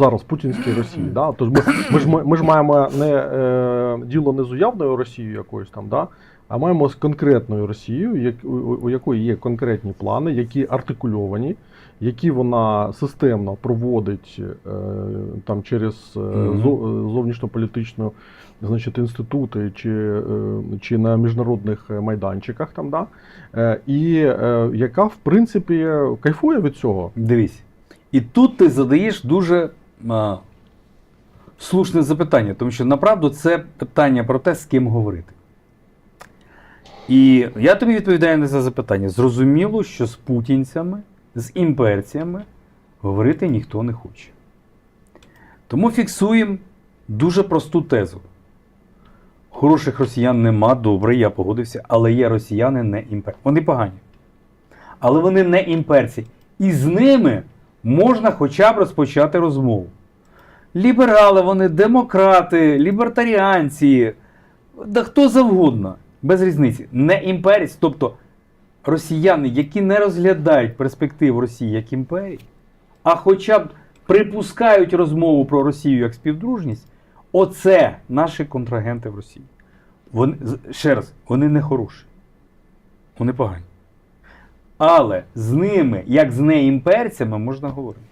зараз путінській Росії. Да? Тож ми, ми, ж, ми, ми ж маємо не, е, діло не з уявною Росією якоюсь там, да? а маємо з конкретною Росією, як, у, у якої є конкретні плани, які артикульовані, які вона системно проводить е, там, через е, зовнішньополітичну значить, інститути чи, е, чи на міжнародних е, майданчиках, там, да? е, і е, яка в принципі кайфує від цього. Дивись. І тут ти задаєш дуже слушне запитання, тому що направду це питання про те, з ким говорити. І я тобі відповідаю на це запитання. Зрозуміло, що з путінцями, з імперціями говорити ніхто не хоче. Тому фіксуємо дуже просту тезу. Хороших росіян нема, добре, я погодився, але є росіяни не імперці. Вони погані. Але вони не імперці. І з ними можна хоча б розпочати розмову. Ліберали вони, демократи, лібертаріанці, да хто завгодно, без різниці. Не імперець, тобто росіяни, які не розглядають перспектив Росії як імперії, а хоча б припускають розмову про Росію як співдружність, оце наші контрагенти в Росії. Вони, ще раз, вони не хороші. Вони погані. Але з ними, як з неімперцями, можна говорити.